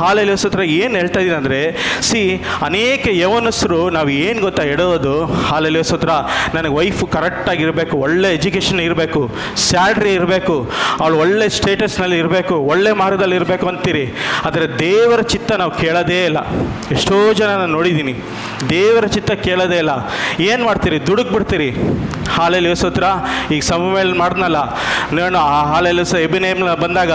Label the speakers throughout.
Speaker 1: ಹಾಲೆಲ್ಲ ಸತ್ರ ಏನು ಹೇಳ್ತಾ ಇದ್ದೀನಿ ಅಂದರೆ, ಸಿ, ಅನೇಕ ಯವನಸ್ರು ನಾವು ಏನು ಗೊತ್ತಾ ಎಡೋದು ಹಾಲೆಲ್ಲ ಸತ್ರ, ನನಗೆ ವೈಫು ಕರೆಕ್ಟಾಗಿರಬೇಕು ಒಳ್ಳೆ ಎಜುಕೇಷನ್ ಇರಬೇಕು ಸ್ಯಾಲ್ರಿ ಇರಬೇಕು, ಅವಳು ಒಳ್ಳೆ ಸ್ಟೇಟಸ್ನಲ್ಲಿ ಇರಬೇಕು, ಒಳ್ಳೆ ಮಾರ್ಗದಲ್ಲಿ ಇರಬೇಕು ಅಂತೀರಿ. ಆದರೆ ದೇವರ ಚಿತ್ತ ನಾವು ಕೇಳೋದೇ ಇಲ್ಲ. ಎಷ್ಟೋ ಜನ ನಾನು ನೋಡಿದ್ದೀನಿ, ದೇವರ ಚಿತ್ತ ಕೇಳೋದೇ ಇಲ್ಲ. ಏನು ಮಾಡ್ತೀರಿ? ದುಡುಕ್ ಹಾಲೆಲ್ಲಿ ಯೋಸತ್ರ ಈಗ ಸಮಯಲ್ಲಿ ಮಾಡ್ದನಲ್ಲ. ನಾನು ಆ ಹಾಲೆಲ್ಲಿ ಸ ಎಬಿನೇಮ್ ಬಂದಾಗ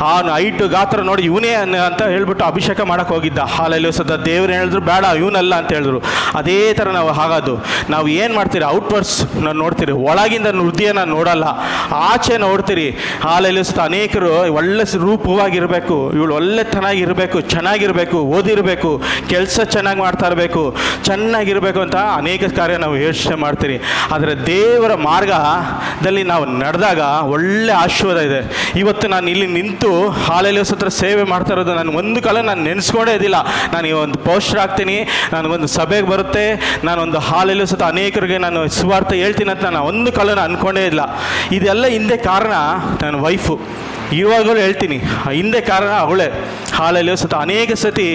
Speaker 1: ಆ ಐಟು ಗಾತ್ರ ನೋಡಿ ಇವನೇ ಅಂತ ಹೇಳ್ಬಿಟ್ಟು ಅಭಿಷೇಕ ಮಾಡಕ್ಕೆ ಹೋಗಿದ್ದ. ಹಾಲೆಲ್ಲಿ ಯೋಸತ್ತ ದೇವ್ರು ಹೇಳಿದ್ರು, ಬೇಡ, ಇವನಲ್ಲ ಅಂತ ಹೇಳಿದ್ರು. ಅದೇ ಥರ ನಾವು ಆಗೋದು ನಾವು ಏನು ಮಾಡ್ತೀರಿ? ಔಟ್ವರ್ಡ್ಸ್ ನಾನು ನೋಡ್ತೀರಿ. ಒಳಗಿಂದ ಹೃದಯನ ನೋಡಲ್ಲ. ಆಚೆ ನೋಡ್ತೀರಿ. ಯೋಸತ್ತ ಅನೇಕರು ಒಳ್ಳೆ ರೂಪವಾಗಿರಬೇಕು. ಇವಳು ಚೆನ್ನಾಗಿರಬೇಕು ಚೆನ್ನಾಗಿರಬೇಕು, ಓದಿರಬೇಕು, ಕೆಲಸ ಚೆನ್ನಾಗಿ ಮಾಡ್ತಾ ಇರಬೇಕು, ಚೆನ್ನಾಗಿರಬೇಕು ಅಂತ ಅನೇಕ ಕಾರ್ಯ ನಾವು ಯೋಚನೆ ಮಾಡ್ತೀರಿ. ಆದರೆ ದೇವರ ಮಾರ್ಗದಲ್ಲಿ ನಾವು ನಡೆದಾಗ ಒಳ್ಳೆ ಆಶೀರ್ವಾದ ಇದೆ. ಇವತ್ತು ನಾನು ಇಲ್ಲಿ ನಿಂತು ಹಾಲೆಲ್ಲಿ ಹತ್ರ ಸೇವೆ ಮಾಡ್ತಾ ಇರೋದು ನಾನು ಒಂದು ಕಾಲ ನಾನು ನೆನೆಸ್ಕೊಂಡೇ ಇದ್ದಿಲ್ಲ. ನಾನು ಒಂದು ಪೋಸ್ಟರ್ ಹಾಕ್ತೀನಿ ನನಗೊಂದು ಸಭೆಗೆ ಬರುತ್ತೆ ನಾನೊಂದು ಹಾಲೆಲ್ಲಿ ಸತ ಅನೇಕರಿಗೆ ನಾನು ಸುವಾರ್ತೆ ಹೇಳ್ತೀನಿ ಅಂತ ನಾನು ಒಂದು ಕಾಲ ನಾನು ಅನ್ಕೊಂಡೇ ಇಲ್ಲ ಇದೆಲ್ಲ ಹಿಂದೆ ಕಾರಣ ನನ್ನ ವೈಫು ಇವಾಗಲೂ ಹೇಳ್ತೀನಿ, ಹಿಂದೆ ಕಾರಣ ಅವಳೆ. ಹಾಲಲ್ಲಿ ಸತ ಅನೇಕ ಸತಿ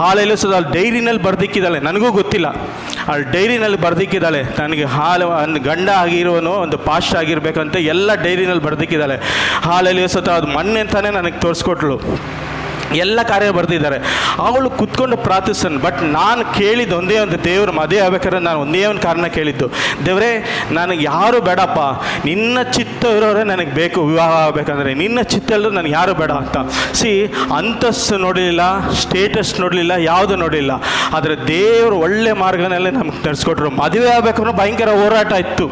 Speaker 1: ಹಾಲಲ್ಲಿ ಸತ ಅಲ್ಲಿ ಡೈರಿನಲ್ಲಿ ಬರ್ದಿಕ್ಕಿದ್ದಾಳೆ, ನನಗೂ ಗೊತ್ತಿಲ್ಲ. ಅಲ್ಲಿ ಡೈರಿನಲ್ಲಿ ಬರ್ದಿಕ್ಕಿದ್ದಾಳೆ ನನಗೆ ಹಾಲು ಒಂದು ಗಂಡ ಆಗಿರುವನು, ಒಂದು ಪಾಸ್ಟ್ ಆಗಿರಬೇಕಂತ ಎಲ್ಲ ಡೈರಿನಲ್ಲಿ ಬರ್ದಿಕ್ಕಿದ್ದಾಳೆ. ಹಾಲಲ್ಲಿ ಸತ ಅದು ಮಣ್ಣೆ ಅಂತಾನೆ ನನಗೆ ತೋರಿಸ್ಕೊಟ್ಳು ಎಲ್ಲ ಕಾರ್ಯ ಬರೆದಿದ್ದಾರೆ. ಅವಳು ಕುತ್ಕೊಂಡು ಪ್ರಾರ್ಥಿಸ್ತಾನೆ, ಬಟ್ ನಾನು ಕೇಳಿದ್ದು ಒಂದೇ ಒಂದು ದೇವರು ಮದುವೆ ಆಗ್ಬೇಕಾದ್ರೆ ನಾನು ಒಂದೇ ಒಂದು ಕಾರಣ ಕೇಳಿದ್ದು. ದೇವರೇ, ನನಗೆ ಯಾರು ಬೇಡಪ್ಪ. ನಿನ್ನ ಚಿತ್ತ ಇರೋರೇ ನನಗೆ ಬೇಕು, ವಿವಾಹ ಆಗಬೇಕಂದ್ರೆ. ನಿನ್ನ ಚಿತ್ತ ಇಲ್ಲದ್ರೆ ನನಗೆ ಯಾರು ಬೇಡ ಅಂತ. ಸಿ ಅಂತಸ್ತು ನೋಡಲಿಲ್ಲ ಸ್ಟೇಟಸ್ ನೋಡಲಿಲ್ಲ, ಯಾವುದು ನೋಡಲಿಲ್ಲ. ಆದರೆ ದೇವರು ಒಳ್ಳೆ ಮಾರ್ಗನಲ್ಲೇ ನಮ್ಗೆ ನಡೆಸ್ಕೊಟ್ರು. ಮದುವೆ ಆಗಬೇಕಂದ್ರೆ ಭಯಂಕರ ಹೋರಾಟ ಇತ್ತು.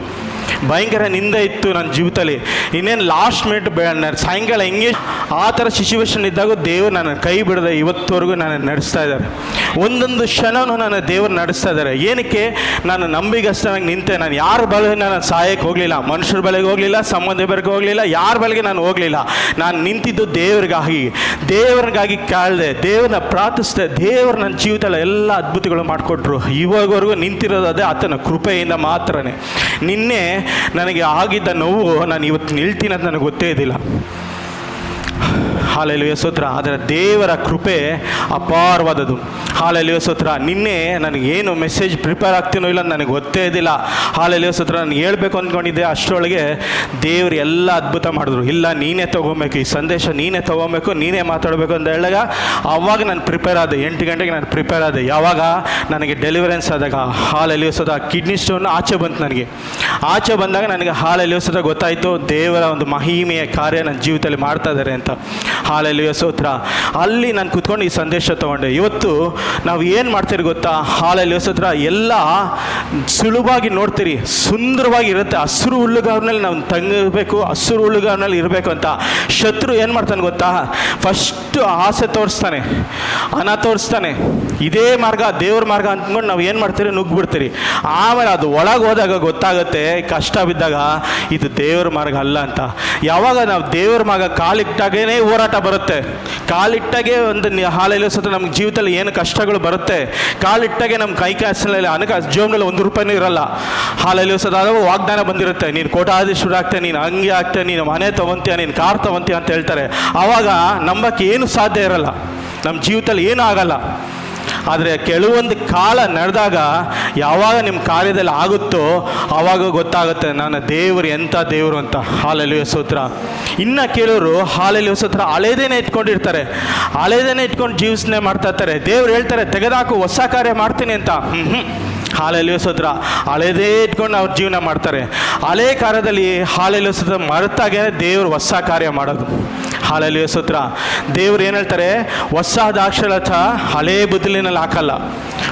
Speaker 1: ಭಯಂಕರ ನಿಂದೆ ಇತ್ತು ನನ್ನ ಜೀವಿತದಲ್ಲಿ. ಇನ್ನೇನು ಲಾಸ್ಟ್ ಮಿನಿಟ್ ಸಾಯಂಕಾಲ ಹೆಂಗೆ ಆ ಥರ ಸಿಚುವೇಶನ್ ಇದ್ದಾಗ ದೇವರು ನನ್ನ ಕೈ ಬಿಡದೆ ಇವತ್ತುವರೆಗೂ ನಾನು ನಡೆಸ್ತಾ ಇದ್ದಾರೆ. ಒಂದೊಂದು ಕ್ಷಣವೂ ನನ್ನ ದೇವರು ನಡೆಸ್ತಾ ಇದ್ದಾರೆ. ಏನಕ್ಕೆ? ನಾನು ನಂಬಿಗಸ್ತನಾಗಿ ನಿಂತೆ. ನಾನು ಯಾರ ಬಳಿಗೆ ನಾನು ಸಹಾಯಕ್ಕೆ ಹೋಗಲಿಲ್ಲ. ಮನುಷ್ಯರ ಬಳಿಗೆ ಹೋಗಲಿಲ್ಲ, ಸಂಬಂಧ ಬಳಿಗೆ ಹೋಗಲಿಲ್ಲ, ಯಾರ ಬಳಿಗೆ ನಾನು ಹೋಗಲಿಲ್ಲ. ನಾನು ನಿಂತಿದ್ದು ದೇವರಿಗಾಗಿ. ದೇವರಿಗಾಗಿ ಕಾಳ್ದೆ, ದೇವ್ರನ್ನ ಪ್ರಾರ್ಥಿಸಿದೆ, ದೇವರು ನನ್ನ ಜೀವಿತದಲ್ಲಿ ಎಲ್ಲ ಅದ್ಭುತಗಳು ಮಾಡಿಕೊಟ್ರು. ಇವಾಗವರೆಗೂ ನಿಂತಿರೋದು ಅದೇ ಆತನ ಕೃಪೆಯಿಂದ ಮಾತ್ರನೇ. ನಿನ್ನೆ ನನಗೆ ಆಗಿದ್ದ ನೋವು ನಾನು ಇವತ್ತು ನಿಲ್ತೀನಿ ಅಂತ ನನಗೆ ಗೊತ್ತೇ ಇದ್ದಿಲ್ಲ. ಹಾಲೆಲುವೆ ಸ್ತೋತ್ರ ಆದರೆ ದೇವರ ಕೃಪೆ ಅಪಾರವಾದದ್ದು. ಹಾಲೆಲುವೆ ಸ್ತೋತ್ರ ನಿನ್ನೆ ನನಗೇನು ಮೆಸೇಜ್ ಪ್ರಿಪೇರ್ ಆಗ್ತೀನೋ ಇಲ್ಲ, ನನಗೆ ಗೊತ್ತೇ ಇದ್ದಿಲ್ಲ. ಹಾಲೆಲುವೆ ಸ್ತೋತ್ರ ನಾನು ಹೇಳ್ಬೇಕು ಅಂದ್ಕೊಂಡಿದ್ದೆ. ಅಷ್ಟರೊಳಗೆ ದೇವರು ಎಲ್ಲ ಅದ್ಭುತ ಮಾಡಿದ್ರು. ಇಲ್ಲ, ನೀನೇ ತೊಗೊಬೇಕು. ಈ ಸಂದೇಶ ನೀನೇ ತೊಗೊಬೇಕು, ನೀನೇ ಮಾತಾಡಬೇಕು ಅಂತ ಹೇಳಿದಾಗ ಅವಾಗ ನಾನು ಪ್ರಿಪೇರ್ ಆದೆ. ಎಂಟು ಗಂಟೆಗೆ ನಾನು ಪ್ರಿಪೇರ್ ಆದೆ. ಯಾವಾಗ? ನನಗೆ ಡೆಲಿವರೆನ್ಸ್ ಆದಾಗ ಹಾಲು ಎಲಿಯೋಸೋದ ಕಿಡ್ನಿ ಸ್ಟೋನ್ ಆಚೆ ಬಂತು ನನಗೆ. ಆಚೆ ಬಂದಾಗ ನನಗೆ ಹಾಲು ಎಲಿಯೋಸೋದ ಗೊತ್ತಾಯಿತು. ದೇವರ ಒಂದು ಮಹಿಮೆಯ ಕಾರ್ಯ ನನ್ನ ಜೀವಿತದಲ್ಲಿ ಮಾಡ್ತಾ ಇದ್ದಾರೆ ಅಂತ. ಹಾಲೆಲಿಯ ಸ್ತೋತ್ರ ಅಲ್ಲಿ ನಾನು ಕುತ್ಕೊಂಡು ಈ ಸಂದೇಶ ತೊಗೊಂಡೆ. ಇವತ್ತು ನಾವು ಏನು ಮಾಡ್ತೀರಿ ಗೊತ್ತಾ? ಹಾಲಲ್ಲಿ ಸ್ತೋತ್ರ ಎಲ್ಲ ಸುಲಭವಾಗಿ ನೋಡ್ತೀರಿ. ಸುಂದರವಾಗಿ ಇರುತ್ತೆ. ಹಸಿರು ಹುಲ್ಲುಗಾವ್ನಲ್ಲಿ ನಾವು ತಂಗಬೇಕು, ಹಸಿರು ಹುಲ್ಲುಗಾವ್ನಲ್ಲಿ ಇರಬೇಕು ಅಂತ. ಶತ್ರು ಏನು ಮಾಡ್ತಾನೆ ಗೊತ್ತಾ? ಫಸ್ಟು ಆಸೆ ತೋರಿಸ್ತಾನೆ. ಹಣ ತೋರಿಸ್ತಾನೆ. ಇದೇ ಮಾರ್ಗ, ದೇವ್ರ ಮಾರ್ಗ ಅಂದ್ಕೊಂಡು ನಾವು ಏನು ಮಾಡ್ತೀರಿ? ನುಗ್ಗಿಬಿಡ್ತೀರಿ. ಆಮೇಲೆ ಅದು ಒಳಗೆ ಹೋದಾಗ ಗೊತ್ತಾಗುತ್ತೆ, ಕಷ್ಟ ಬಿದ್ದಾಗ ಇದು ದೇವ್ರ ಮಾರ್ಗ ಅಲ್ಲ ಅಂತ. ಯಾವಾಗ ನಾವು ದೇವ್ರ ಮಾರ್ಗ ಕಾಲಿಟ್ಟಾಗೇ ಹೋರಾಟ ಬರುತ್ತೆ. ಕಾಲಿಟ್ಟಾಗೆ ಒಂದು ಹಾಲೆಲ್ಲ ಸತ ನಮ್ಗೆ ಜೀವಿತದಲ್ಲಿ ಏನು ಕಷ್ಟಗಳು ಬರುತ್ತೆ. ಕಾಲಿಟ್ಟಾಗೆ ನಮ್ಮ ಕೈ ಕಾಸಿನಲ್ಲಿ ಹಣಕಾಸು ಜೀವನದಲ್ಲಿ ಒಂದು ರೂಪಾಯಿನೂ ಇರಲ್ಲ. ಹಾಲೆಲ್ಲ ಆದಾಗ ವಾಗ್ದಾನ ಬಂದಿರುತ್ತೆ. ನೀನು ಕೋಟಾಧೀಶ್ವರ ಆಗ್ತೆ ನೀನು ಹಂಗೆ ಆಗ್ತೆ ನೀನು ಮನೆ ತೊಗೊಂತೀಯ, ನೀನು ಕಾರ್ ತೊಗೊಂತೀಯ ಅಂತ ಹೇಳ್ತಾರೆ. ಆವಾಗ ನಂಬಕ್ಕೆ ಏನು ಸಾಧ್ಯ ಇರಲ್ಲ. ನಮ್ಮ ಜೀವಿತದಲ್ಲಿ ಏನೂ ಆಗಲ್ಲ ಆದರೆ ಕೆಲವೊಂದು ಕಾಲ ನಡೆದಾಗ ಯಾವಾಗ ನಿಮ್ಮ ಕಾರ್ಯದಲ್ಲಿ ಆಗುತ್ತೋ ಆವಾಗ ಗೊತ್ತಾಗುತ್ತೆ ನಾನು ದೇವರು ಎಂಥ ದೇವರು ಅಂತ. ಹಾಲಲ್ಲಿ ಸೂತ್ರ. ಇನ್ನು ಕೆಲವರು ಹಾಲಲ್ಲಿ ಸೂತ್ರ ಹಳೇದೇನೆ ಇಟ್ಕೊಂಡಿರ್ತಾರೆ. ಹಳೇದೇನೆ ಇಟ್ಕೊಂಡು ಜೀವಿಸನೆ ಮಾಡ್ತಾ ಇರ್ತಾರೆ. ದೇವ್ರು ಹೇಳ್ತಾರೆ, ತೆಗೆದಾಕು, ಹೊಸ ಕಾರ್ಯ ಮಾಡ್ತೀನಿ ಅಂತ. ಹ್ಞೂ ಹ್ಞೂ ಸೋದ್ರ ಹಳೆದೇ ಇಟ್ಕೊಂಡು ಅವ್ರ ಜೀವನ ಮಾಡ್ತಾರೆ. ಹಳೆ ಕಾರ್ಯದಲ್ಲಿ ಸೋದ್ರ ಮರೆತಾಗೆ ದೇವರು ಹೊಸ ಕಾರ್ಯ ಮಾಡೋದು. ಹಾಲೆಲ್ಲಿ ಸೂತ್ರ. ದೇವ್ರು ಏನು ಹೇಳ್ತಾರೆ? ಹೊಸ ದಾಕ್ಷರಥ ಹಳೆ ಬುದ್ದಲಿನಲ್ಲಿ ಹಾಕಲ್ಲ.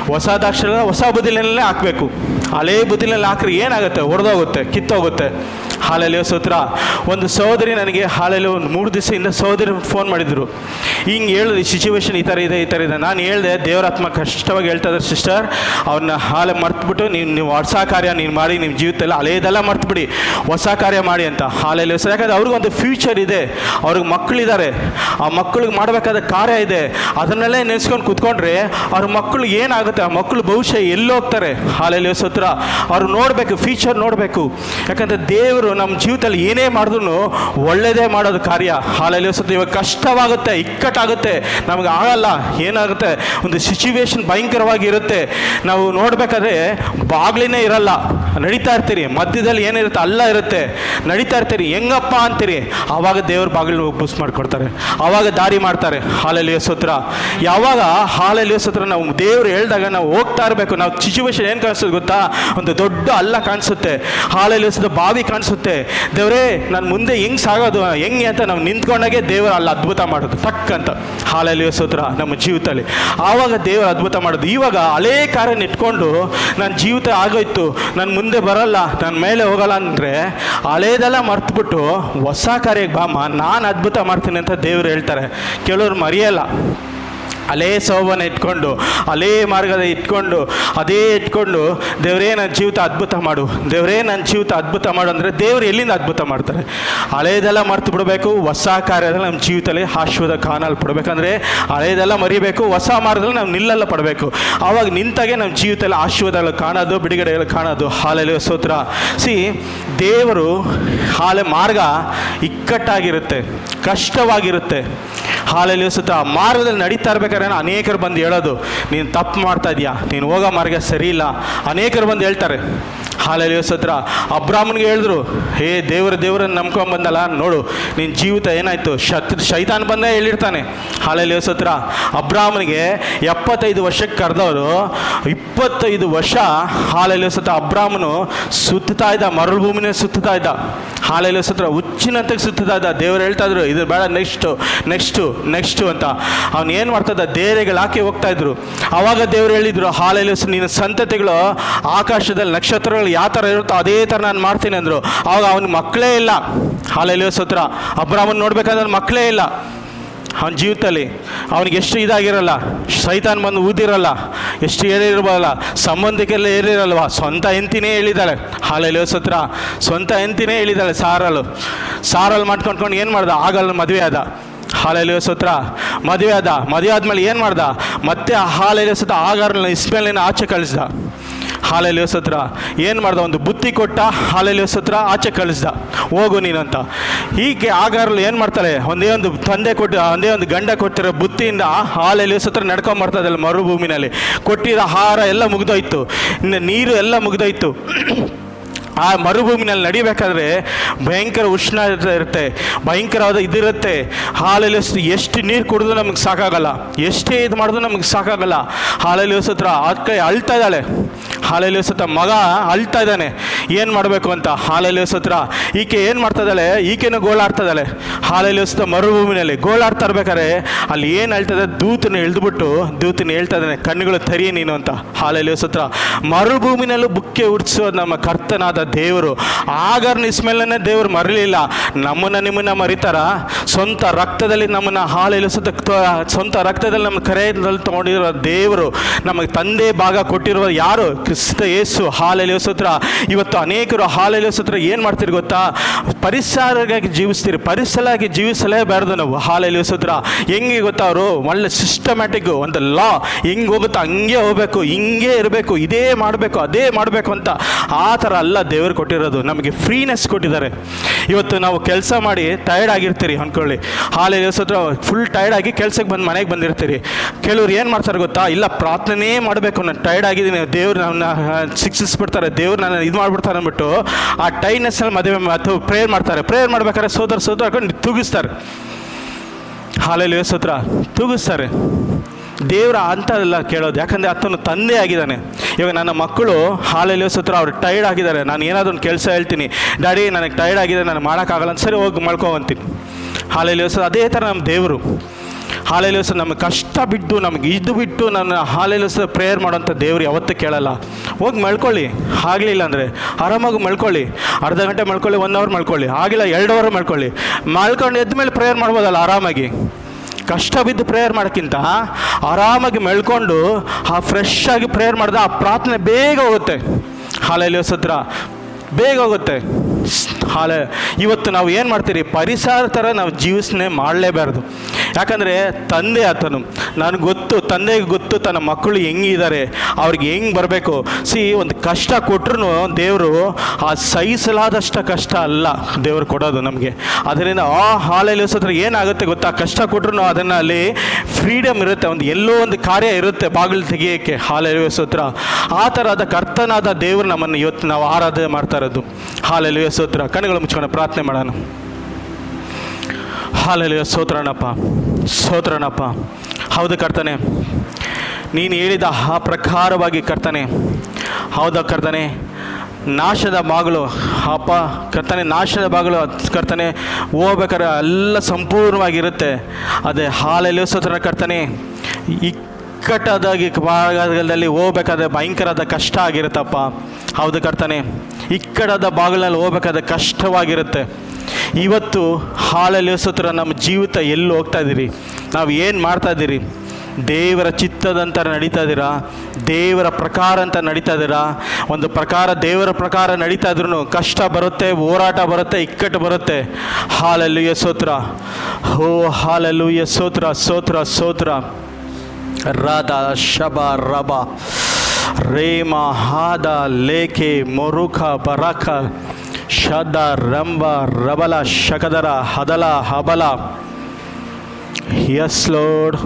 Speaker 1: ಹೊಸ ದಾಕ್ಷರ ಹೊಸ ಬುದ್ದಲಿನಲ್ಲೇ ಹಾಕಬೇಕು. ಹಳೆ ಬುದ್ದಲಿನಲ್ಲಿ ಹಾಕ್ರೆ ಏನಾಗುತ್ತೆ? ಹೊಡೆದೋಗುತ್ತೆ ಕಿತ್ತೋಗುತ್ತೆ. ಹಾಲೆಲಿಯ ಸೋತ್ರ. ಒಂದು ಸಹೋದರಿ ನನಗೆ ಹಾಲಲ್ಲಿ ಒಂದು ಮೂರು ದಿವಸದಿಂದ ಸಹೋದರಿ ಫೋನ್ ಮಾಡಿದರು. ಹಿಂಗೆ ಹೇಳಿದ್ರು ಸಿಚುವೇಶನ್ ಈ ಥರ ಇದೆ, ಈ ಥರ ಇದೆ. ನಾನು ಹೇಳಿದೆ ದೇವರಾತ್ಮ ಕಷ್ಟವಾಗಿ ಹೇಳ್ತಾ ಇದ್ದಾರೆ ಸಿಸ್ಟರ್ ಅವ್ರನ್ನ ಹಾಲೆ ಮರ್ತುಬಿಟ್ಟು ನೀವು ನೀವು ಹೊಸ ಕಾರ್ಯ ನೀನು ಮಾಡಿ ನಿಮ್ಮ ಜೀವಿತದಲ್ಲಿ ಹಳೆಯದೆಲ್ಲ ಮರ್ತುಬಿಡಿ. ಹೊಸ ಕಾರ್ಯ ಮಾಡಿ ಅಂತ. ಹಾಲಲ್ಲಿ ಹೊಸ ಯಾಕಂದ್ರೆ ಅವ್ರಿಗೊಂದು ಫ್ಯೂಚರ್ ಇದೆ. ಅವ್ರಿಗೆ ಮಕ್ಕಳಿದ್ದಾರೆ. ಆ ಮಕ್ಕಳಿಗೆ ಮಾಡಬೇಕಾದ ಕಾರ್ಯ ಇದೆ. ಅದನ್ನೆಲ್ಲೇ ನೆನೆಸ್ಕೊಂಡು ಕುತ್ಕೊಂಡ್ರೆ ಅವ್ರ ಮಕ್ಕಳು ಏನಾಗುತ್ತೆ? ಆ ಮಕ್ಕಳು ಭವಿಷ್ಯ ಎಲ್ಲೋಗ್ತಾರೆ. ಹಾಲೆಲ್ಲಿ ಹತ್ರ ಅವ್ರು ನೋಡಬೇಕು ಫ್ಯೂಚರ್ ನೋಡಬೇಕು. ಯಾಕಂದರೆ ದೇವರು ನಮ್ಮ ಜೀವಿತದಲ್ಲಿ ಏನೇ ಮಾಡಿದ್ರು ಒಳ್ಳೆಯದೇ ಮಾಡೋದು ಕಾರ್ಯ. ಹಾಲಲ್ಲಿ ಸತ್ತು ಇವಾಗ ಕಷ್ಟವಾಗುತ್ತೆ, ಇಕ್ಕಟ್ಟಾಗುತ್ತೆ. ನಮಗೆ ಆಗಲ್ಲ, ಏನಾಗುತ್ತೆ? ಒಂದು ಸಿಚುವೇಶನ್ ಭಯಂಕರವಾಗಿ ಇರುತ್ತೆ. ನಾವು ನೋಡಬೇಕಾದ್ರೆ ಬಾಗ್ಲಿನೇ ಇರಲ್ಲ. ನಡೀತಾ ಇರ್ತೀರಿ, ಮಧ್ಯದಲ್ಲಿ ಏನಿರುತ್ತೆ? ಅಲ್ಲ ಇರುತ್ತೆ. ನಡೀತಾ ಇರ್ತೀರಿ, ಹೆಂಗಪ್ಪ ಅಂತೀರಿ? ಆವಾಗ ದೇವ್ರ ಬಾಗಿಲು ಬುಸ್ ಮಾಡ್ಕೊಡ್ತಾರೆ. ಆವಾಗ ದಾರಿ ಮಾಡ್ತಾರೆ. ಹಾಲಲ್ಲಿ ಸತ್ರ. ಯಾವಾಗ ಹಾಲಲ್ಲಿ ಸತ್ರ ನಾವು ದೇವ್ರು ಹೇಳಿದಾಗ ನಾವು ಹೋಗ್ತಾ ಇರಬೇಕು. ನಾವು ಸಿಚುವೇಶನ್ ಏನು ಕಾಣಿಸುತ್ತೆ ಗೊತ್ತಾ? ಒಂದು ದೊಡ್ಡ ಅಲ್ಲ ಕಾಣಿಸುತ್ತೆ. ಹಾಲಲ್ಲಿ ಬಾವಿ ಕಾಣಿಸುತ್ತೆ. ದೇವರೇ, ನಾನು ಮುಂದೆ ಹೆಂಗೆ ಸಾಗೋದು? ಹೆಂಗೆ ಅಂತ ನಾವು ನಿಂತ್ಕೊಂಡಾಗೆ ದೇವರು ಅಲ್ಲಿ ಅದ್ಭುತ ಮಾಡೋದು ಟಕ್ ಅಂತ. ಹಾಲಲ್ಲಿ ಸೂತ್ರ, ನಮ್ಮ ಜೀವಿತದಲ್ಲಿ ಆವಾಗ ದೇವರು ಅದ್ಭುತ ಮಾಡೋದು. ಇವಾಗ ಹಳೇ ಕಾರ್ಯನ ಇಟ್ಕೊಂಡು ನನ್ನ ಜೀವಿತ ಆಗೋಯ್ತು, ನಾನು ಮುಂದೆ ಬರಲ್ಲ ನನ್ನ ಮೇಲೆ ಹೋಗಲ್ಲ ಅಂದರೆ ಹಳೇದೆಲ್ಲ ಮರ್ತುಬಿಟ್ಟು ಹೊಸ ಕಾರ್ಯಕ್ಕೆ ಬಾಮ ನಾನು ಅದ್ಭುತ ಮಾಡ್ತೀನಿ ಅಂತ ದೇವರು ಹೇಳ್ತಾರೆ. ಕೆಲವರು ಮರೆಯಲ್ಲ. ಅಲೇ ಸೋಬನ ಇಟ್ಕೊಂಡು, ಅಲೇ ಮಾರ್ಗದ ಇಟ್ಕೊಂಡು, ಅದೇ ಇಟ್ಕೊಂಡು ದೇವರೇ ನನ್ನ ಜೀವಿತ ಅದ್ಭುತ ಮಾಡು. ದೇವರೇ ನನ್ನ ಜೀವಿತ ಅದ್ಭುತ ಮಾಡು ಅಂದರೆ ದೇವರು ಎಲ್ಲಿಂದ ಅದ್ಭುತ ಮಾಡ್ತಾರೆ? ಹಳೇದೆಲ್ಲ ಮರ್ತು ಬಿಡಬೇಕು, ಹೊಸ ಕಾರ್ಯದಲ್ಲಿ ನಮ್ಮ ಜೀವಿತದಲ್ಲಿ ಹಾಶ್ವದ ಕಾನಲ್ಲಿ ಪಡಬೇಕಂದ್ರೆ ಹಳೇದೆಲ್ಲ ಮರಿಬೇಕು, ಹೊಸ ಮಾರ್ಗದಲ್ಲಿ ನಾವು ನಿಲ್ಲಲ್ಲ ಪಡಬೇಕು. ಆವಾಗ ನಿಂತಾಗೆ ನಮ್ಮ ಜೀವಿತದಲ್ಲಿ ಆಶ್ವದಲ್ಲಿ ಕಾಣೋದು, ಬಿಡುಗಡೆಗಳು ಕಾಣೋದು. ಹಾಲಲ್ಲಿ ಸೂತ್ರ. ಸಿ ದೇವರು ಹಾಲೆ ಮಾರ್ಗ ಇಕ್ಕಟ್ಟಾಗಿರುತ್ತೆ, ಕಷ್ಟವಾಗಿರುತ್ತೆ. ಹಾಲಲ್ಲಿ ಸೂತ್ರ. ಮಾರ್ಗದಲ್ಲಿ ನಡೀತಾ ಅನೇಕರು ಬಂದು ಹೇಳೋದು, ನೀನು ತಪ್ಪು ಮಾಡ್ತಾ ಇದೀಯಾ? ನೀನು ಹೋಗೋ ಮಾರ್ಗ ಸರಿ ಇಲ್ಲ. ಅನೇಕರು ಬಂದು ಹೇಳ್ತಾರೆ ಹಾಲಲ್ಲಿ ಸತ್ರ. ಅಬ್ರಾಹ್ಮನ್ಗೆ ಹೇಳಿದ್ರು, ಹೇ ದೇವರ ದೇವರನ್ನು ನಂಬ್ಕೊಂಡ್ ಬಂದಲ್ಲ, ನೋಡು ನಿನ್ನ ಜೀವಿತ ಏನಾಯ್ತು? ಶತ್, ಶೈತಾನ್ ಬಂದೇ ಹೇಳಿರ್ತಾನೆ. ಹಾಲಲ್ಲಿ ಸತ್ರ. ಅಬ್ರಾಹ್ಮನಿಗೆ ಎಪ್ಪತ್ತೈದು ವರ್ಷಕ್ಕೆ ಕರೆದವರು, ಇಪ್ಪತ್ತೈದು ವರ್ಷ ಹಾಲಲ್ಲಿ ಸತ್ತ ಅಬ್ರಾಹ್ಮನು ಸುತ್ತಾ ಇದ್ದ ಮರಳು ಭೂಮಿನೇ ಸುತ್ತಾ ಇದ್ದ. ಹಾಲಲ್ಲಿ ಸತ್ರ ಹುಚ್ಚಿನಂತೆ ಸುತ್ತಾ ಇದ್ದ. ದೇವರು ಹೇಳ್ತಾ ಇದ್ರು, ಇದು ಬೇಡ ನೆಕ್ಸ್ಟು ನೆಕ್ಸ್ಟು ನೆಕ್ಸ್ಟು ಅಂತ. ಅವ್ನು ಏನು ಮಾಡ್ತಾ ದೇರೆಗಳು ಹೋಗ್ತಾ ಇದ್ರು. ಅವಾಗ ದೇವರು ಹೇಳಿದ್ರು, ಹಾಲಲ್ಲಿ ನಿನ್ನ ಸಂತತಿಗಳು ಆಕಾಶದಲ್ಲಿ ನಕ್ಷತ್ರಗಳು ಯಾವ ಥರ ಇರುತ್ತೋ ಅದೇ ಥರ ನಾನು ಮಾಡ್ತೀನಿ ಅಂದರು. ಆವಾಗ ಅವನ ಮಕ್ಕಳೇ ಇಲ್ಲ. ಹಾಲಲ್ಲಿ ಸತ್ರ, ಅಬ್ರಾಹ್ಮನ್ ನೋಡ್ಬೇಕಂದ್ರೆ ಮಕ್ಕಳೇ ಇಲ್ಲ. ಅವನ ಜೀವಿತದಲ್ಲಿ ಅವನಿಗೆ ಎಷ್ಟು ಇದಾಗಿರಲ್ಲ, ಸೈತಾನ್ ಬಂದು ಊದಿರಲ್ಲ, ಎಷ್ಟು ಏರಿರ್ಬೋದಲ್ಲ ಸಂಬಂಧಿಕೆಲ್ಲ ಏರಿರಲ್ವ? ಸ್ವಂತ ಹೆಂತಿನೇ ಹೇಳಿದ್ದಾಳೆ ಹಾಲಲ್ಲಿ ಹತ್ರ ಸ್ವಂತ ಹೆಂತಿನೇ ಹೇಳಿದ್ದಾಳೆ ಸಾರಲು. ಸಾರಲ್ಲಿ ಮಾಡ್ಕೊಂಡ್ಕೊಂಡು ಏನು ಮಾಡ್ದ? ಆಗಲ್ಲ ಮದುವೆ ಆದ. ಹಾಲಲ್ಲಿ ಸತ್ರ. ಮದುವೆ ಆದ, ಮದುವೆ ಆದಮೇಲೆ ಏನು ಮಾಡ್ದ? ಮತ್ತೆ ಆ ಹಾಲಲ್ಲಿ ಸುತ್ತ ಆಗಾರನ ಇಸ್ಮೇಲಿನ ಆಚೆ ಕಳಿಸ್ದ. ಹಾಲಲ್ಲಿ ಸತ್ರ. ಏನು ಮಾಡ್ದ? ಒಂದು ಬುತ್ತಿ ಕೊಟ್ಟ ಹಾಲಲ್ಲಿ ಸತ್ರ ಆಚೆ ಕಳಿಸ್ದ. ಹೋಗು ನೀನು ಅಂತ. ಹೀಗೆ ಆಗಾರಲ್ಲಿ ಏನು ಮಾಡ್ತಾರೆ ಒಂದೇ ಒಂದು ತಂದೆ ಕೊಟ್ಟು, ಒಂದೇ ಒಂದು ಗಂಡ ಕೊಟ್ಟಿರೋ ಬುತ್ತಿಯಿಂದ ಹಾಲಲ್ಲಿ ಸತ್ರ ನಡ್ಕೊಂಡ್ ಬರ್ತದಲ್ಲ ಮರುಭೂಮಿನಲ್ಲಿ. ಕೊಟ್ಟಿರೋ ಆಹಾರ ಎಲ್ಲ ಮುಗ್ದೋಯ್ತು. ನೀರು ಎಲ್ಲ ಮುಗ್ದೋಯ್ತು. ಆ ಮರುಭೂಮಿನಲ್ಲಿ ನಡಿಬೇಕಾದ್ರೆ ಭಯಂಕರ ಉಷ್ಣ ಇರುತ್ತೆ, ಭಯಂಕರವಾದ ಇದಿರುತ್ತೆ. ಹಾಲಲ್ಲಿ ಎಷ್ಟು ನೀರು ಕುಡಿದು ನಮಗೆ ಸಾಕಾಗಲ್ಲ. ಎಷ್ಟೇ ಇದು ಮಾಡಿದ್ರು ನಮಗೆ ಸಾಕಾಗಲ್ಲ. ಹಾಲಲ್ಲಿ ಸತ್ರ ಆ ಕೈ ಅಳ್ತಾ ಇದ್ದಾಳೆ. ಹಾಲಲ್ಲಿ ಸುತ್ತ ಮಗ ಅಳ್ತಾ ಇದ್ದಾನೆ. ಏನು ಮಾಡಬೇಕು ಅಂತ? ಹಾಲಲ್ಲಿ ಸತ್ರ, ಈಕೆ ಏನು ಮಾಡ್ತಾ ಇದ್ದಾಳೆ? ಈಕೆನೂ ಗೋಳಾಡ್ತಾ ಇದ್ದಾಳೆ. ಹಾಲಲ್ಲಿ ಹೊಸ ಮರುಭೂಮಿನಲ್ಲಿ ಗೋಳಾಡ್ತಾ ಇರ್ಬೇಕಾದ್ರೆ ಅಲ್ಲಿ ಏನು ಇದೆ ದೂತನ ಇಳ್ದ್ಬಿಟ್ಟು ದೂತನ ಹೇಳ್ತಾ ಇದ್ದಾನೆ, ಕಣ್ಣುಗಳು ತರಿ ನೀನು ಅಂತ. ಹಾಲಲ್ಲಿ ಸತ್ರ, ಮರುಭೂಮಿನಲ್ಲೂ ಬುಕ್ಕೆ ಹುಟ್ಟಿಸೋದು ನಮ್ಮ ಕರ್ತನಾದ ದೇವರು. ಆಗರ್ನ ಇಸ್ಮೇಲನ್ನೇ ದೇವರು ಮರಲಿಲ್ಲ. ನಮ್ಮನ್ನು ನಿಮ್ಮನ್ನ ಮರಿತಾರ? ಸ್ವಂತ ರಕ್ತದಲ್ಲಿ ನಮ್ಮನ್ನು ಸುತ್ತ ಸ್ವಂತ ರಕ್ತದಲ್ಲಿ ನಮ್ಮ ಕರೆಯಲ್ಲಿ ತಗೊಂಡಿರೋ ದೇವರು, ನಮಗೆ ತಂದೆ ಭಾಗ ಕೊಟ್ಟಿರುವ ಯಾರು? ಕ್ರಿಸ್ತ ಯೇಸು, ಹಾಲೆಲೆಯೋ ಸತ್ರ. ಇವತ್ತು ಅನೇಕರು ಹಾಲೆಲೆಯೋ ಸತ್ರ ಏನು ಮಾಡ್ತೀರಿ ಗೊತ್ತಾ? ಪರಿಸರಗಾಗಿ ಜೀವಿಸ್ತೀರಿ ಪರಿಸರಾಗಿ ಜೀವಿಸಲೇಬಾರ್ದು ನಾವು, ಹಾಲೆಲೆಯೋ ಸತ್ರ. ಹೆಂಗೆ ಗೊತ್ತಾ ಅವರು? ಒಳ್ಳೆ ಸಿಸ್ಟಮ್ಯಾಟಿಕ್ ಒಂದು ಲಾ ಹೆಂಗೆ ಹೋಗುತ್ತಾ ಹಂಗೆ ಹೋಗಬೇಕು, ಹಿಂಗೆ ಇರಬೇಕು, ಇದೇ ಮಾಡಬೇಕು, ಅದೇ ಮಾಡಬೇಕು ಅಂತ. ಆ ಥರ ಅಲ್ಲ ದೇವರು ಕೊಟ್ಟಿರೋದು, ನಮಗೆ ಫ್ರೀನೆಸ್ ಕೊಟ್ಟಿದ್ದಾರೆ. ಇವತ್ತು ನಾವು ಕೆಲಸ ಮಾಡಿ ಟೈರ್ಡ್ ಆಗಿರ್ತೀರಿ ಅಂದ್ಕೊಳ್ಳಿ. ಹಾಲು ಸತ್ರ ಫುಲ್ ಟೈರ್ಡ್ ಆಗಿ ಕೆಲಸಕ್ಕೆ ಬಂದು ಮನೆಗೆ ಬಂದಿರ್ತೀರಿ. ಕೆಲವ್ರು ಏನು ಮಾಡ್ತಾರೆ ಗೊತ್ತಾ? ಇಲ್ಲ ಪ್ರಾರ್ಥನೆ ಮಾಡಬೇಕು, ನಾನು ಟೈರ್ಡ್ ಆಗಿದ್ದೀನಿ, ದೇವ್ರು ನನ್ನ ಶಿಕ್ಷಿಸ್ಬಿಡ್ತಾರೆ, ದೇವ್ರು ನಾನು ಇದು ಮಾಡ್ಬಿಡ್ತಾರೆ ಅಂದ್ಬಿಟ್ಟು ಆ ಟೈನೆಸ್ನಲ್ಲಿ ಮದುವೆ ಅಥವಾ ಪ್ರೇಯರ್ ಮಾಡ್ತಾರೆ. ಪ್ರೇಯರ್ ಮಾಡ್ಬೇಕಾದ್ರೆ ಸೋದರ ಸೋದರ ಹಾಕೊಂಡು ತೂಗಿಸ್ತಾರೆ. ಹಾಲಲ್ಲಿ ಸೋತ್ರ. ತೂಗಿಸ್ತಾರೆ. ದೇವರ ಅಂಥದ್ದೆಲ್ಲ ಕೇಳೋದು. ಯಾಕಂದರೆ ಆತನು ತಂದೆ ಆಗಿದ್ದಾನೆ. ಇವಾಗ ನನ್ನ ಮಕ್ಕಳು ಹಾಲಲ್ಲಿ ಸತ್ರ, ಅವ್ರು ಟೈರ್ಡ್ ಆಗಿದ್ದಾರೆ. ನಾನು ಏನಾದರೂ ಒಂದು ಕೆಲಸ ಹೇಳ್ತೀನಿ. ಡ್ಯಾಡಿ ನನಗೆ ಟೈರ್ಡ್ ಆಗಿದೆ, ನಾನು ಮಾಡೋಕ್ಕಾಗಲ್ಲ ಅಂತ ಸರಿ ಹೋಗಿ ಮಲ್ಕೊಂತೀನಿ ಹಾಲಲ್ಲಿ ಅದೇ ಥರ ನಮ್ಮ ದೇವರು. ಹಾಲೆಲ್ಲ ನಮಗೆ ಕಷ್ಟ ಬಿಟ್ಟು ನಮಗೆ ಇದು ಬಿಟ್ಟು ನನ್ನ ಹಾಲೆಲ್ಲ ಪ್ರೇಯರ್ ಮಾಡೋಂಥ ದೇವ್ರು ಯಾವತ್ತೂ ಕೇಳಲ್ಲ. ಹೋಗಿ ಮಲ್ಕೊಳ್ಳಿ. ಆಗಲಿಲ್ಲ ಅಂದರೆ ಆರಾಮಾಗಿ ಮಲ್ಕೊಳ್ಳಿ. ಅರ್ಧ ಗಂಟೆ ಮಲ್ಕೊಳ್ಳಿ ಒನ್ ಅವರ್ ಮಲ್ಕೊಳ್ಳಿ. ಆಗಿಲ್ಲ ಎರಡು ಅವರ್ ಮಳ್ಕೊಳ್ಳಿ ಮಲ್ಕೊಂಡು ಎದ್ದ ಮೇಲೆ ಪ್ರೇಯರ್ ಮಾಡ್ಬೋದಲ್ಲ ಆರಾಮಾಗಿ? ಕಷ್ಟ ಬಿದ್ದು ಪ್ರೇಯರ್ ಮಾಡೋಕ್ಕಿಂತ ಆರಾಮಾಗಿ ಮೆಳ್ಕೊಂಡು ಆ ಫ್ರೆಶ್ ಆಗಿ ಪ್ರೇಯರ್ ಮಾಡಿದ್ರೆ ಆ ಪ್ರಾರ್ಥನೆ ಬೇಗ ಹೋಗುತ್ತೆ. ಹಾಲೆಲಿ ಹೊಸತ್ರ ಬೇಗ ಹೋಗುತ್ತೆ. ಹಾಲೆ. ಇವತ್ತು ನಾವು ಏನು ಮಾಡ್ತೀರಿ? ಪರಿಸರ ಥರ ನಾವು ಜೀವಿಸನೆ ಮಾಡಲೇಬಾರ್ದು. ಯಾಕಂದರೆ ತಂದೆ ಆತನು. ನನಗೆ ಗೊತ್ತು, ತಂದೆಗೆ ಗೊತ್ತು, ತನ್ನ ಮಕ್ಕಳು ಹೆಂಗಿದ್ದಾರೆ ಅವ್ರಿಗೆ ಹೆಂಗೆ ಬರಬೇಕು. ಸಿ, ಒಂದು ಕಷ್ಟ ಕೊಟ್ಟರು ದೇವರು ಆ ಸಹಿಸಲಾದಷ್ಟು ಕಷ್ಟ ಅಲ್ಲ ದೇವರು ಕೊಡೋದು ನಮಗೆ. ಅದರಿಂದ ಆ ಹಾಲಲ್ಲಿ ಸತ್ರ ಏನಾಗುತ್ತೆ ಗೊತ್ತಾ? ಕಷ್ಟ ಕೊಟ್ಟರು ಅದನ್ನು ಅಲ್ಲಿ ಫ್ರೀಡಮ್ ಇರುತ್ತೆ. ಒಂದು ಎಲ್ಲೋ ಒಂದು ಕಾರ್ಯ ಇರುತ್ತೆ ಬಾಗಿಲು ತೆಗಿಯೋಕ್ಕೆ, ಹಾಲಲ್ಲಿ ಸೂತ್ರ ಆ ಥರದ ಕರ್ತನಾದ ದೇವರು ನಮ್ಮನ್ನು ಇವತ್ತು ನಾವು ಆರಾಧನೆ ಮಾಡ್ತಾ ಇರೋದು. ಹಾಲೆಲ್ಲಿ ಸ್ತೋತ್ರ ಕಣ್ಣುಗಳು ಮುಚ್ಕೊಂಡು ಪ್ರಾರ್ಥನೆ ಮಾಡೋಣ. ಹಾಲೆಲುವೆ ಸೋತ್ರಣಪ್ಪ ಸೋತ್ರಣಪ್ಪ ಹೌದು ಕರ್ತನೆ, ನೀನು ಹೇಳಿದ ಆ ಪ್ರಕಾರವಾಗಿ ಕರ್ತನೆ. ಹೌದಾ ಕರ್ತನೆ, ನಾಶದ ಬಾಗಿಲು, ಅಪ್ಪ ಕರ್ತನೆ, ನಾಶದ ಬಾಗಿಲು ಕರ್ತನೆ, ಹೋಗ್ಬೇಕಾದ್ರೆ ಎಲ್ಲ ಸಂಪೂರ್ಣವಾಗಿರುತ್ತೆ. ಅದೇ ಹಾಲೆಲ್ಲ ಸತ್ರ ಕರ್ತನೆ ಇಕ್ಕಟ್ಟಾದಾಗಿ ಭಾಗದಲ್ಲಿ ಹೋಗ್ಬೇಕಾದ್ರೆ ಭಯಂಕರದ ಕಷ್ಟ ಆಗಿರುತ್ತಪ್ಪ. ಹೌದು ಕರ್ತನೆ, ಇಕ್ಕಡದ ಬಾಗಿಲಲ್ಲಿ ಹೋಗ್ಬೇಕಾದ್ರೆ ಕಷ್ಟವಾಗಿರುತ್ತೆ. ಇವತ್ತು ಹಾಲಲ್ಲಿ ಸತ್ರ ನಮ್ಮ ಜೀವಿತ ಎಲ್ಲಿ ಹೋಗ್ತಾ ಇದ್ದೀರಿ? ನಾವು ಏನು ಮಾಡ್ತಾ ಇದ್ದೀರಿ? ದೇವರ ಚಿತ್ತದಂತರ ನಡೀತಾ ಇದ್ದೀರಾ? ದೇವರ ಪ್ರಕಾರ ಅಂತ ನಡೀತಾ ಇದ್ದೀರಾ? ಒಂದು ಪ್ರಕಾರ, ದೇವರ ಪ್ರಕಾರ ನಡೀತಾ ಇದ್ರೂ ಕಷ್ಟ ಬರುತ್ತೆ, ಹೋರಾಟ ಬರುತ್ತೆ, ಇಕ್ಕಟ್ಟು ಬರುತ್ತೆ. ಹಾಲಲ್ಲೂ ಸೋತ್ರ ಹೋ ಹಾಲಲ್ಲೂ ಸೋತ್ರ ಸೋತ್ರ ಸೋತ್ರ? ರಾಧ ಶಬ ರಬ. ರೇಮ ಹಾದ ಲೇಖೆ ಮೊರುಖ ಬರಖ ಶದ ರಂಬ ರಬಲ ಶಕದರ ಹದಲ ಹಬಲ. ಎಸ್ ಲೋಡ್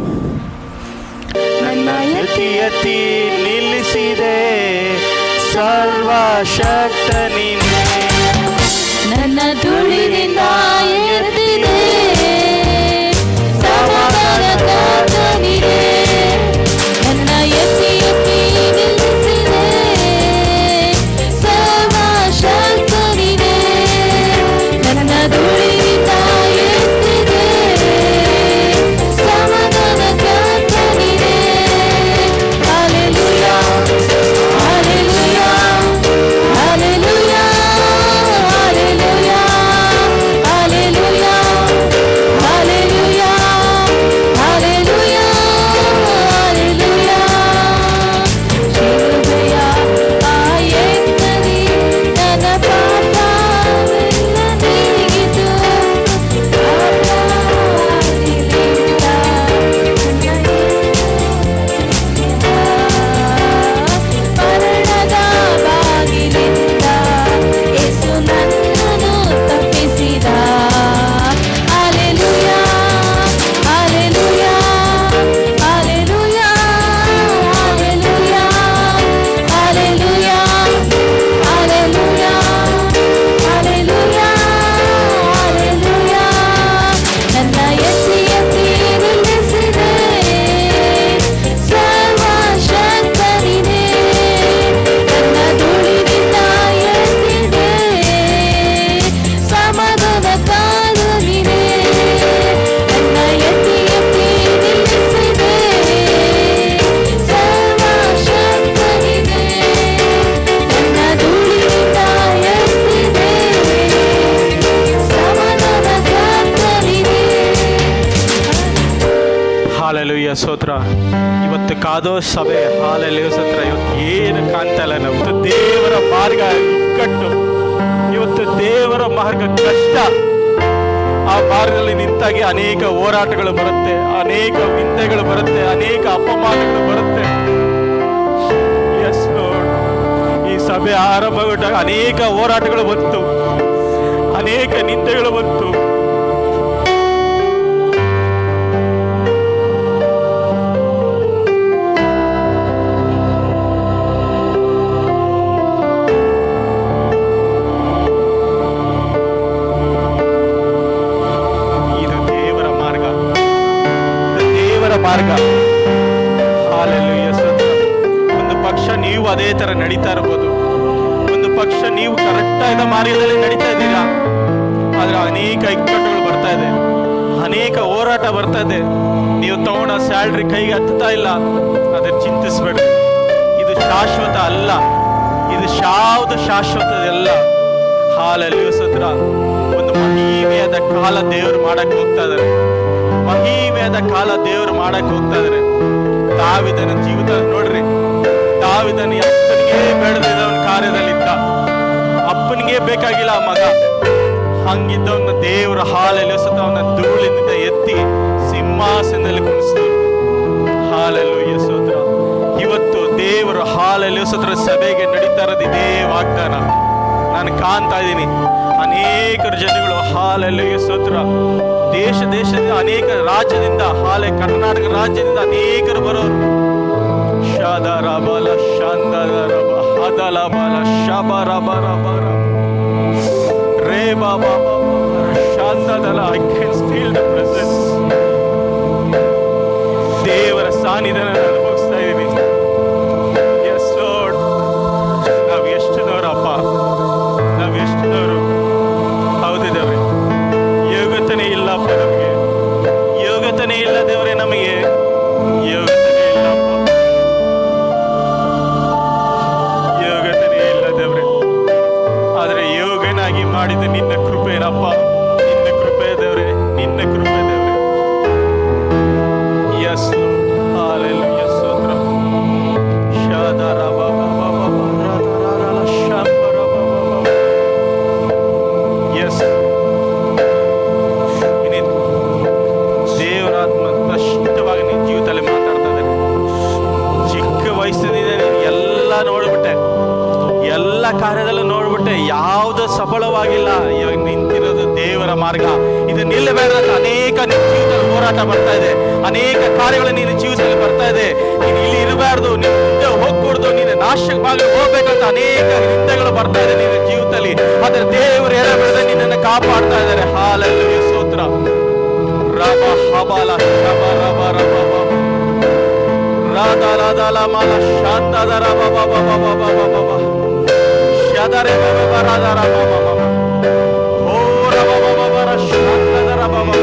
Speaker 1: ನನ್ನ ಯತಿ ಯತಿ ನಿಲ್ಲಿಸಿದೆ. ಸರ್ವ ಶಕ್ತ
Speaker 2: ನನ್ನ ಧೂಳಿನಿಂದ
Speaker 1: ಹಾಲೆಲುಯ್ಯ ಸೋತ್ರ. ಇವತ್ತು ಕಾದೋ ಸಭೆ, ಹಾಲೆಲುಯ್ಯ ಸೋತ್ರ. ಇವತ್ತು ಏನು ಕಾಣ್ತಾ ಇಲ್ಲ ನಾವು ದೇವರ ಮಾರ್ಗ ಇಕ್ಕಟ್ಟು ಇವತ್ತು ದೇವರ ಮಾರ್ಗ ಕಷ್ಟ. ಆ ಮಾರ್ಗದಲ್ಲಿ ನಿಂತಾಗಿ ಅನೇಕ ಹೋರಾಟಗಳು ಬರುತ್ತೆ, ಅನೇಕ ನಿಂದೆಗಳು ಬರುತ್ತೆ, ಅನೇಕ ಅಪಮಾನಗಳು ಬರುತ್ತೆ. ಎಸ್ ಈ ಸಭೆ ಆರಂಭಗೊಂಡಾಗ ಅನೇಕ ಹೋರಾಟಗಳು ಬಂತು. ಅನೇಕ ನಿಂದೆಗಳು ಬಂತು. ಅದೇ ತರ ನಡೀತಾ ಇರ್ಬೋದು. ಒಂದು ಪಕ್ಷ ನೀವು ಕರೆಕ್ಟ್ ಆದ ಮಾರ್ಗದಲ್ಲಿ ನಡೀತಾ ಇದ್ದೀರಾ? ಆದ್ರೆ ಅನೇಕ ಇಕ್ಕಟ್ಟುಗಳು ಬರ್ತಾ ಇದೆ. ಅನೇಕ ಹೋರಾಟ ಬರ್ತಾ ಇದೆ. ನೀವು ತಗೊಂಡ ಸ್ಯಾಲ್ರಿ ಕೈಗೆ ಹತ್ತುತ್ತಾ ಇಲ್ಲ. ಅದನ್ನ ಚಿಂತಿಸ್ಬೇಡ್ರಿ ಇದು ಶಾಶ್ವತ ಅಲ್ಲ. ಇದು ಯಾವುದು ಶಾಶ್ವತದಲ್ಲ? ಹಾಲಲ್ಲಿ ಸತ್ರ ಒಂದು ಮಹಿಮೆಯಾದ ಕಾಲ ದೇವರು ಮಾಡಕ್ ಹೋಗ್ತಾ ಇದಾರೆ ಮಹಿಮೆಯಾದ ಕಾಲ ದೇವರು ಮಾಡಕ್ ಹೋಗ್ತಾ ಇದಾರೆ ತಾವಿದನ ಜೀವಿತ ನೋಡ್ರಿ. ತಾವಿದನ ಅಪ್ಪನಿಗೆ ಬೇಡದಿದ್ದ ಅವನ ಕಾರ್ಯದಲ್ಲಿದ್ದ. ಅಪ್ಪನಿಗೆ ಬೇಕಾಗಿಲ್ಲ ಆ ಮಗ. ಹಂಗಿದ್ದವನ್ನ ದೇವರ ಹಾಲಲ್ಲಿ ಸತ ಅವನ ಧೂಳಿನಿಂದ ಎತ್ತಿ ಸಿಂಹ ಸಿಂಹಾಸನದಲ್ಲಿ ಕುಣಿಸಿದ್ರು. ಹಾಲಲ್ಲು ಸ್ತೋತ್ರ ಇವತ್ತು ದೇವರ ಹಾಲಲ್ಲಿ ಸತ್ರ ಸಭೆಗೆ ನಡೀತಾ ಇರೋದು ಇದೇ ವಾಗ್ದಾನ. ನಾನು ಕಾಣ್ತಾ ಇದ್ದೀನಿ. ಅನೇಕರು ಜನಗಳು ಹಾಲಲ್ಲಿ ಸ್ತೋತ್ರ ದೇಶ ದೇಶದಿಂದ ಅನೇಕ ರಾಜ್ಯದಿಂದ, ಹಾಲೆ ಕರ್ನಾಟಕ ರಾಜ್ಯದಿಂದ ಅನೇಕರು ಬರೋರು. ಶಾದರ ಬಲ ಶಾಂದರ ರಬ ಹದಲ ಬಲ ಶಬರ ಬರ ಬರ ರೇ ಬಾಬಾ ಶಾಂತದಲ I can feel the presence ದೇವರ ಸಾನ್ನಿಧ್ಯ ಸಫಲವಾಗಿಲ್ಲ. ಇವಾಗ ನಿಂತಿರೋದು ದೇವರ ಮಾರ್ಗ. ಇದು ನಿಲ್ಲಬೇಡ ಅನೇಕ ನಿನ್ನ ಜೀವಿತದಲ್ಲಿ ಹೋರಾಟ ಬರ್ತಾ ಇದೆ. ಅನೇಕ ಕಾರ್ಯಗಳು ನಿನ್ನ ಜೀವಿತದಲ್ಲಿ ಬರ್ತಾ ಇದೆ. ನೀನು ಇಲ್ಲಿ ಇರಬಾರ್ದು. ನೀನು ಮುಂದೆ ಹೋಗ್ಕೂಡ್ದು ನೀನು ನಾಶವಾಗಿ ಹೋಗ್ಬೇಕಂತ ಅನೇಕ ಹಿಂದೆಗಳು ಬರ್ತಾ ಇದೆ ನಿನ್ನ ಜೀವಿತದಲ್ಲಿ ಆದ್ರೆ ದೇವರು ಎಲೆ ಬೆಳೆದ ನಿನ್ನನ್ನು ಕಾಪಾಡ್ತಾ ಇದ್ದಾರೆ. ಹಾಲಲ್ಲಿ ಸೂತ್ರ ರಬ ಹಬಲ ರಬ ಶಾಂತದ ರಬ ಬಬ ಬಬ ಬಬ. Yadare Baba Radara Baba Baba. Baba Baba oh, Baba Baba Baba.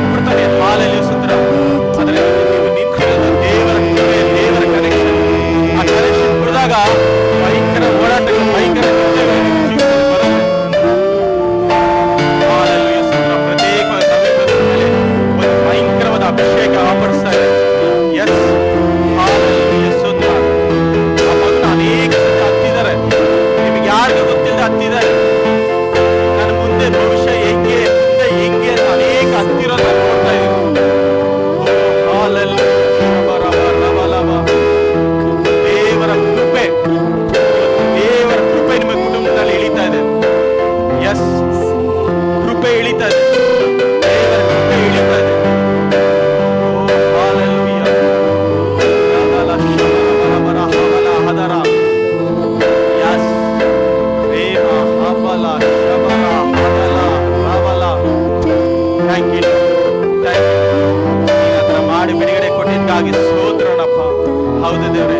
Speaker 1: జ్ఞాపకతో నేను పాలలు ನೀನ್ ಹತ್ರ ಮಾಡಿ ಬಿಡುಗಡೆ ಕೊಟ್ಟಿದ್ದಕ್ಕಾಗಿ ಸ್ತೋತ್ರನಪ್ಪ ಹೌದು ದೇವ್ರೆ.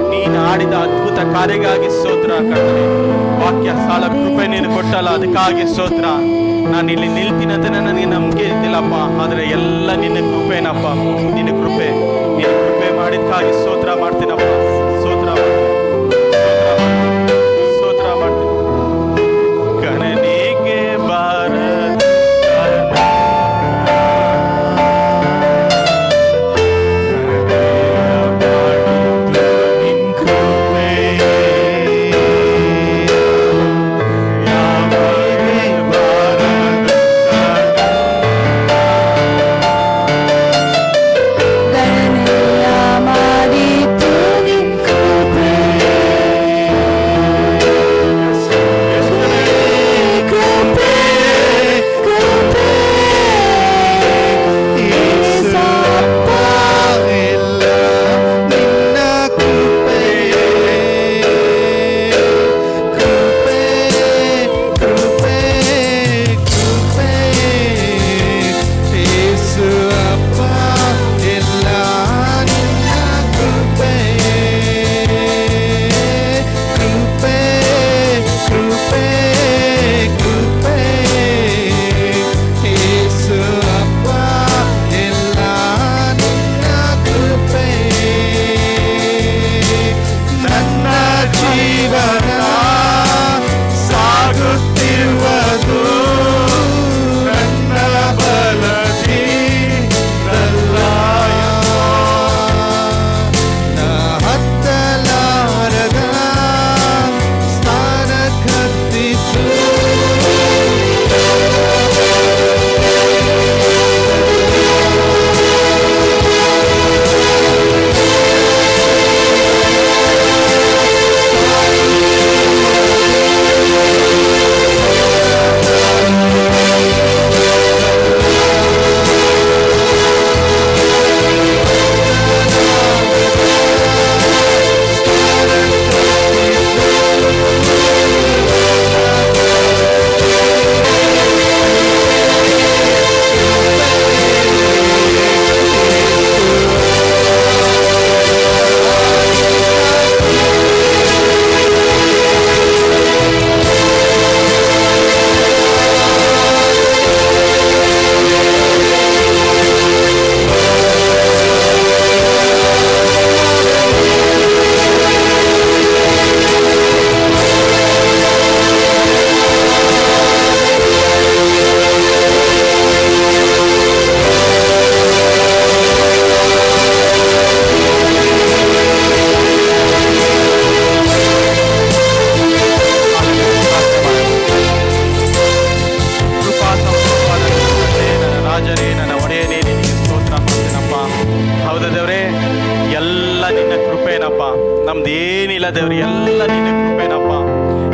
Speaker 1: ಆಡಿದ ಅದ್ಭುತ ಕಾರ್ಯಗಾಗಿ ಸ್ತೋತ್ರ, ಕರ್ತನೆ. ವಾಕ್ಯ ಸಾಲ, ಕೃಪೆ ನೀನು ಕೊಟ್ಟಲ್ಲ, ಅದಕ್ಕಾಗಿ ಸ್ತೋತ್ರ. ನಾನು ಇಲ್ಲಿ ನಿಲ್ತೀನಿ ಅಂತ ನನಗೆ ನಂಬಿಕೆ ಇದ್ದಿಲ್ಲಪ್ಪ, ಆದರೆ ಎಲ್ಲ ನಿನ್ನ ಕೃಪೆನಪ್ಪ, ನಿನ್ನ ಕೃಪೆ. ನೀನು ಕೃಪೆ ಮಾಡಿದ್ದಕ್ಕಾಗಿ ಸ್ತೋತ್ರ ಮಾಡ್ತೀನಪ್ಪ.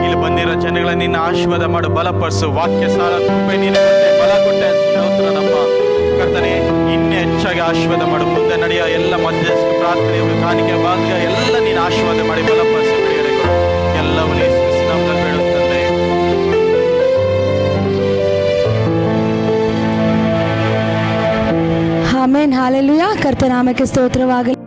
Speaker 1: ಇಲ್ಲಿ ಬಂದಿರೋ ಜನಗಳ ನಿನ್ನ ಆಶೀರ್ವಾದ ಮಾಡು, ಬಲಪಡಿಸು. ವಾಕ್ಯ ಸಾಲ ಕೃಪೆ ನೀನೆ ಬಲ ಕೊಟ್ಟೆ. ಸ್ತೋತ್ರನಪ್ಪ. ಕರ್ತನೆ, ಇನ್ನೇ ಹೆಚ್ಚಾಗಿ ಆಶೀರ್ವಾದ ಮಾಡು. ಮುಂದೆ ನಡೆಯೋ ಎಲ್ಲ ಮಧ್ಯಸ್ಥ ಪ್ರಾರ್ಥನೆ ಕಾಣಿಕೆ ಭಾಗ ಎಲ್ಲ ನೀನು ಆಶೀರ್ವಾದ ಮಾಡಿ ಬಲಪಡಿಸು. ಎಲ್ಲವನ್ನೇ ಬೇಡುತ್ತಂದೆ
Speaker 3: ಆಮೇನ್. ಹಾಲೆಲುಯ. ಕರ್ತನಾಮಕ್ಕೆ ಸ್ತೋತ್ರವಾಗಲಿ.